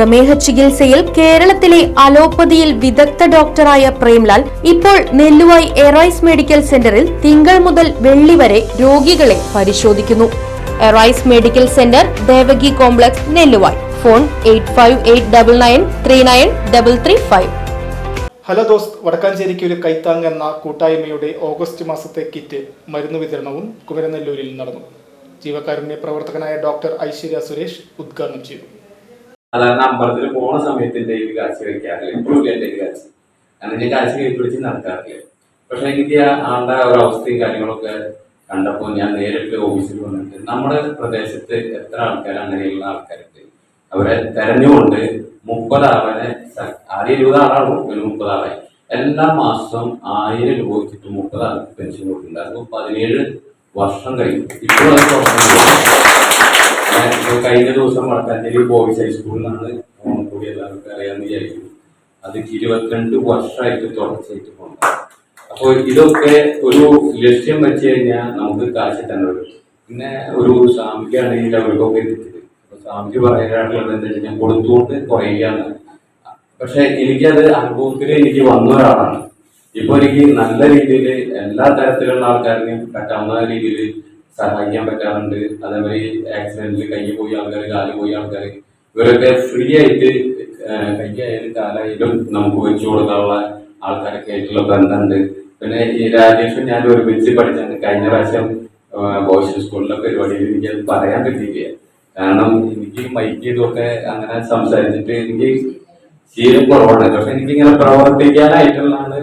പ്രമേഹ ചികിത്സയിൽ കേരളത്തിലെ അലോപ്പതിയിൽ വിദഗ്ധ ഡോക്ടറായ പ്രേംലാൽ ഇപ്പോൾ നെല്ലുവായി എറൈസ് മെഡിക്കൽ സെന്ററിൽ തിങ്കൾ മുതൽ വെള്ളി വരെ രോഗികളെ പരിശോധിക്കുന്നു. Arise medical centre Devaki complex Nelluvai. Phone eight hello Dost വടക്കാഞ്ചേരിക്ക് ഒരു കൈത്താങ് എന്ന കൂട്ടായ്മയുടെ ഓഗസ്റ്റ് മാസത്തെ കിറ്റ് മരുന്ന് വിതരണവും കുമരനെല്ലൂരിൽ നടന്നു. ജീവകാരുണ്യ പ്രവർത്തകനായ ഡോക്ടർ ഐശ്വര്യ സുരേഷ് ഉദ്ഘാടനം ചെയ്തു. സാധാരണ അമ്പലത്തിൽ പോണ സമയത്ത് എന്തെങ്കിലും കാശ് കഴിക്കാറില്ല ഇപ്പോഴും കയ്യിൽ കാശ്. കാരണം ഞാൻ കാശ് കൈപ്പിടിച്ച് പിടിച്ച് നടക്കാറില്ല. പക്ഷെ എനിക്ക് ആളുടെ ഒരു അവസ്ഥയും കാര്യങ്ങളൊക്കെ കണ്ടപ്പോൾ ഞാൻ നേരിട്ട് ഓഫീസിൽ വന്നിട്ട് നമ്മുടെ പ്രദേശത്ത് എത്ര ആൾക്കാർ അങ്ങനെയുള്ള ആൾക്കാരുണ്ട്. അവരെ തെരഞ്ഞുകൊണ്ട് മുപ്പത് ആളെ സ- ആദ്യം ഇരുപത് ആളാണ് പിന്നെ മുപ്പത് എല്ലാ മാസം ആയിരം രൂപ വെച്ചിട്ട് മുപ്പത് ആൾക്ക് പെൻഷൻ കൊടുക്കുന്നുണ്ട് അത് പതിനേഴ് വർഷം കഴിഞ്ഞു. ഇപ്പോഴത്തെ കഴിഞ്ഞ ദിവസം വടക്കാഞ്ചേരി ബോയ്സ് ഹൈസ്കൂളിൽ നിന്നാണ് ഓണം കൂടി എല്ലാവർക്കും അറിയാമെന്ന് വിചാരിക്കുന്നു. അത് ഇരുപത്തിരണ്ട് വർഷമായിട്ട് തുടർച്ചയായിട്ട് പോകുന്നത് അപ്പോൾ ഇതൊക്കെ ഒരു ലക്ഷ്യം വെച്ച് കഴിഞ്ഞാൽ നമുക്ക് കാശ് തന്നെ വരും പിന്നെ ഒരു സ്വാമിക്കാണെങ്കിൽ അവർക്കൊക്കെ എത്തിച്ചത് അപ്പൊ സ്വാമിക്ക് പറയാനുള്ളത് എന്താ വെച്ചാൽ കൊടുത്തുകൊണ്ട് കുറയുകയാണ് പക്ഷെ എനിക്കത് അനുഭവത്തിൽ എനിക്ക് വന്ന ഒരാളാണ്. ഇപ്പൊ എനിക്ക് നല്ല രീതിയിൽ എല്ലാ തരത്തിലുള്ള ആൾക്കാരെയും പറ്റാവുന്ന രീതിയിൽ സഹായിക്കാൻ പറ്റാറുണ്ട്. അതേമാതിരി ആക്സിഡന്റിൽ കൈ പോയി ആൾക്കാർ കാൽ പോയി ആൾക്കാർ ഇവരൊക്കെ ഫ്രീ ആയിട്ട് കൈയായാലും കാലായാലും നമുക്ക് വെച്ചു കൊടുക്കാനുള്ള ആൾക്കാരൊക്കെ ആയിട്ടുള്ള ബന്ധമുണ്ട്. പിന്നെ ഈ രാജേഷ് ഞാൻ ഒരുമിച്ച് പഠിച്ചാണ്. കഴിഞ്ഞ പ്രാവശ്യം ബോയ്സ് സ്കൂളിലെ പരിപാടിയിൽ എനിക്ക് അത് പറയാൻ പറ്റിയില്ല കാരണം എനിക്ക് മൈക്ക് ഇതൊക്കെ അങ്ങനെ സംസാരിച്ചിട്ട് എനിക്ക് ശീലം കുറവാണ്. പക്ഷെ എനിക്കിങ്ങനെ പ്രവർത്തിക്കാനായിട്ടുള്ളതാണ്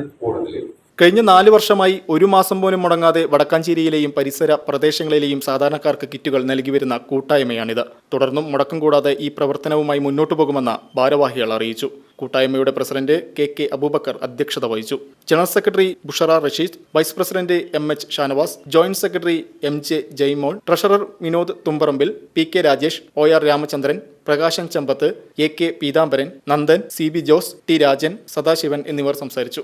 കഴിഞ്ഞ നാല് വർഷമായി ഒരു മാസം പോലും മുടങ്ങാതെ വടക്കാഞ്ചേരിയിലെയും പരിസര പ്രദേശങ്ങളിലെയും സാധാരണക്കാർക്ക് കിറ്റുകൾ നൽകി വരുന്ന കൂട്ടായ്മയാണിത്. തുടർന്നും മുടക്കം കൂടാതെ ഈ പ്രവർത്തനവുമായി മുന്നോട്ടു പോകുമെന്ന് ഭാരവാഹികൾ അറിയിച്ചു. കൂട്ടായ്മയുടെ പ്രസിഡന്റ് കെ കെ അബൂബക്കർ അധ്യക്ഷത വഹിച്ചു. General secretary Bushara Rasheed vice president M H Shanavas joint secretary M J Jaymol treasurer Vinod Thumbarambil P K Rajesh O R Ramachandran Prakashan Champath A K Peethambaran Nandan C B Jose T Rajan Sadasivan എന്നിവർ സംസാരിച്ചു.